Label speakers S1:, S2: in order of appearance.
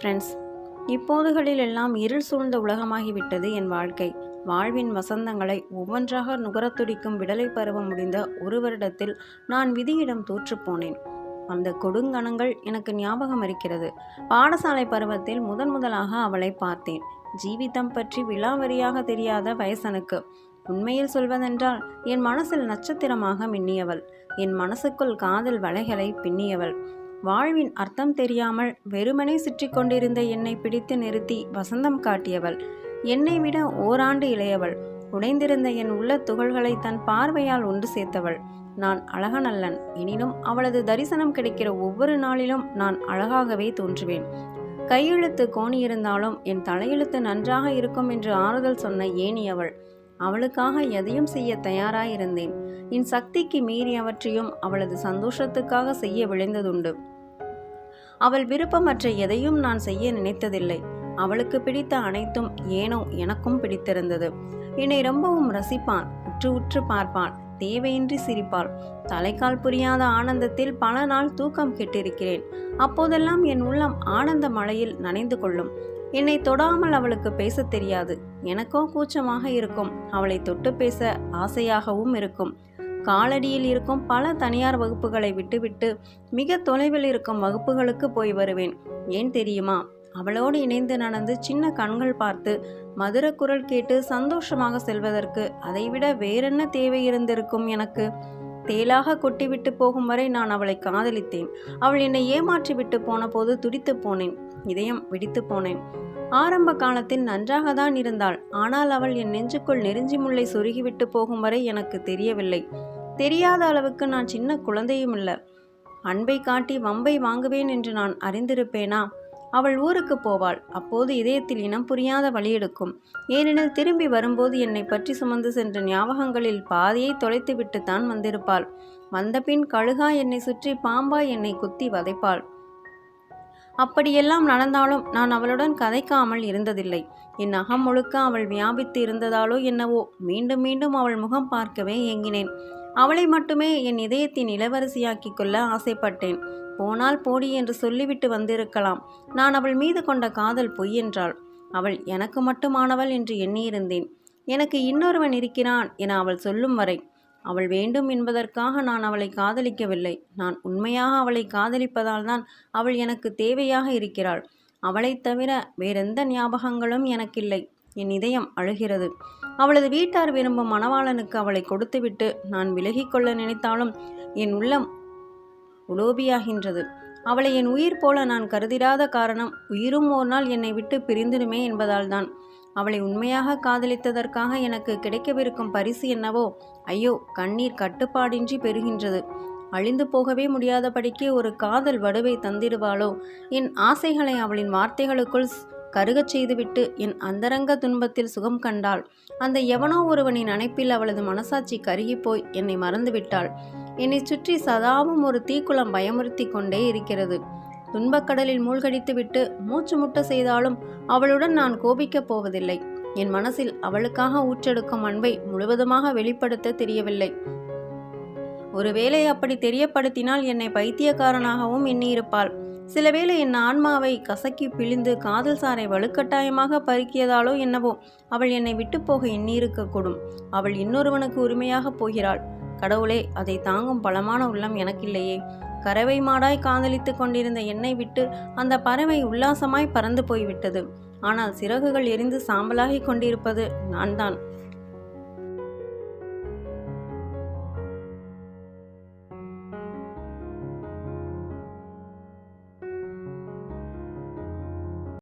S1: Friends இப்போதுகளில் எல்லாம் இருள் சூழ்ந்த உலகமாகிவிட்டது என் வாழ்க்கை. வாழ்வின் வசந்தங்களை ஒவ்வொன்றாக நுகரத் துடிக்கும் விடலை பருவம் முடிந்த ஒரு வருடத்தில் நான் விதியிடம் தோற்றுப்போனேன் அந்த கொடுங்கணங்கள் எனக்கு ஞாபகம் இருக்கிறது. பாடசாலை பருவத்தில் முதன் முதலாக அவளை பார்த்தேன். ஜீவிதம் பற்றி விலாவரியாக தெரியாத வயசனுக்கு. உண்மையில் சொல்வதென்றால் என் மனசில் நட்சத்திரமாக மின்னியவள். என் மனசுக்குள் காதல் வலைகளை பின்னியவள். வாழ்வின் அர்த்தம் தெரியாமல் வெறுமனே சுற்றி கொண்டிருந்த என்னை பிடித்து நிறுத்தி வசந்தம் காட்டியவள். என்னை விட ஓராண்டு இளையவள். உடைந்திருந்த என் உள்ள துகள்களை தன் பார்வையால் ஒன்று சேர்த்தவள். நான் அழகனல்லன். எனினும் அவளது தரிசனம் கிடைக்கிற ஒவ்வொரு நாளிலும் நான் அழகாகவே தோன்றுவேன். கையெழுத்து கோணியிருந்தாலும் என் தலையெழுத்து நன்றாக இருக்கும் என்று ஆறுதல் சொன்ன ஏனியவள் அவளுக்காக எதையும் செய்ய தயாராயிருந்தேன். என் சக்திக்கு மீறி அவற்றையும் அவளது சந்தோஷத்துக்காக செய்ய விளைந்ததுண்டு அவள் விருப்பமற்ற எதையும் நான் செய்ய நினைத்ததில்லை. அவளுக்கு பிடித்த அனைத்தும் ஏனோ எனக்கும் பிடித்திருந்தது. என்னை ரொம்பவும் ரசிப்பான் உற்று உற்று பார்ப்பான் தேவையின்றி சிரிப்பாள். தலைக்கால் புரியாத ஆனந்தத்தில் பல நாள் தூக்கம் கெட்டிருக்கிறேன். அப்போதெல்லாம் என் உள்ளம் ஆனந்த மழையில் நனைந்து கொள்ளும். என்னை தொடாமல் அவளுக்கு பேசத் தெரியாது. எனக்கோ கூச்சமாக இருக்கும். அவளை தொட்டு பேச ஆசையாகவும் இருக்கும். காலடியில் இருக்கும் பல தனியார் வகுப்புகளை விட்டுவிட்டு மிக தொலைவில் இருக்கும் வகுப்புகளுக்கு போய் வருவேன். ஏன் தெரியுமா? அவளோடு இணைந்து நடந்து சின்ன கண்கள் பார்த்து மதுர குரல் கேட்டு சந்தோஷமாக செல்வதற்கு அதைவிட வேறென்ன தேவை இருந்திருக்கும் எனக்கு? தேலாக கொட்டிவிட்டு போகும் வரை நான் அவளை காதலித்தேன். அவள் என்னை ஏமாற்றி விட்டு போன போது துடித்து போனேன். இதயம் வெடித்து போனேன். ஆரம்ப காலத்தில் நன்றாக தான் இருந்தாள். ஆனால் அவள் என் நெஞ்சுக்குள் நெருஞ்சி முல்லை சொருகிவிட்டு போகும் வரை எனக்கு தெரியவில்லை. தெரியாத அளவுக்கு நான் சின்ன குழந்தையும் இல்லை. அன்பை காட்டி வம்பை வாங்குவேன் என்று நான் அறிந்திருப்பேனா? அவள் ஊருக்கு போவாள். அப்போது இதயத்தில் இனம் புரியாத வழி எடுக்கும். ஏனெனில் திரும்பி வரும்போது என்னை பற்றி சுமந்து சென்ற ஞாபகங்களில் பாதியை தொலைத்துவிட்டு தான் வந்திருப்பாள் வந்தபின் கழுகா என்னை சுற்றி பாம்பா என்னை குத்தி வதைப்பாள். அப்படியெல்லாம் நடந்தாலும் நான் அவளுடன் கதைக்காமல் இருந்ததில்லை. என் அகம் முழுக்க அவள் வியாபித்து இருந்ததாலோ என்னவோ மீண்டும் மீண்டும் அவள் முகம் பார்க்கவே ஏங்கினேன். அவளை மட்டுமே என் இதயத்தின் இளவரசியாக்கிக் கொள்ள ஆசைப்பட்டேன். போனால் போடி என்று சொல்லிவிட்டு வந்திருக்கலாம். நான் அவள் மீது கொண்ட காதல் பொய் என்றாள். அவள் எனக்கு மட்டுமானவள் என்று எண்ணியிருந்தேன். எனக்கு இன்னொருவன் இருக்கிறான் என அவள் சொல்லும் வரை அவள் வேண்டும் என்பதற்காக நான் அவளை காதலிக்கவில்லை. நான் உண்மையாக அவளை காதலிப்பதால் தான் அவள் எனக்கு தேவையாக இருக்கிறாள். அவளைத் தவிர வேறெந்த ஞாபகங்களும் எனக்கில்லை. என் இதயம் அழுகிறது. அவளது வீட்டார் விரும்பும் மணவாளனுக்கு அவளை கொடுத்துவிட்டு நான் விலகிக்கொள்ள நினைத்தாலும் என் உள்ளம் உலோபியாகின்றது. அவளை என் உயிர் போல நான் கருதிடாத காரணம் உயிரும் ஒரு நாள் என்னை விட்டு பிரிந்துடுமே என்பதால் தான். அவளை உண்மையாக காதலித்ததற்காக எனக்கு கிடைக்கவிருக்கும் பரிசு என்னவோ? ஐயோ கண்ணீர் கட்டுப்பாடின்றி பெறுகின்றது அழிந்து போகவே முடியாதபடிக்கு ஒரு காதல் வடுவை தந்திடுவாளோ? என் ஆசைகளை அவளின் வார்த்தைகளுக்குள் கருகச் செய்துவிட்டு என் அந்தரங்க துன்பத்தில் சுகம் கண்டாள். அந்த எவனோ ஒருவனின் அணைப்பில் அவளது மனசாட்சி கருகிப்போய் என்னை மறந்துவிட்டாள். என்னை சுற்றி சதாவும் ஒரு தீக்குளம் பயமுறுத்தி கொண்டே இருக்கிறது. துன்பக்கடலில் மூழ்கடித்துவிட்டு மூச்சு முட்ட செய்தாலும் அவளுடன் நான் கோபிக்கப் போவதில்லை. என் மனசில் அவளுக்காக ஊற்றெடுக்கும் அன்பை முழுவதுமாக வெளிப்படுத்த தெரியவில்லை. ஒருவேளை அப்படி தெரியப்படுத்தினால் என்னை பைத்தியக்காரனாகவும் எண்ணியிருப்பாள். சிலவேளை என் ஆன்மாவை கசக்கி பிழிந்து காதல் சாரை வலுக்கட்டாயமாக பருக்கியதாலோ என்னவோ அவள் என்னை விட்டு போக எண்ணியிருக்கக்கூடும். அவள் இன்னொருவனுக்கு உரிமையாக போகிறாள். கடவுளே அதை தாங்கும் பலமான உள்ளம் எனக்கில்லையே. கறவை மாடாய் காதலித்து கொண்டிருந்த என்னை விட்டு அந்த பறவை உல்லாசமாய் பறந்து போய்விட்டது. ஆனால் சிறகுகள் எரிந்து சாம்பலாகி கொண்டிருப்பது நான் தான்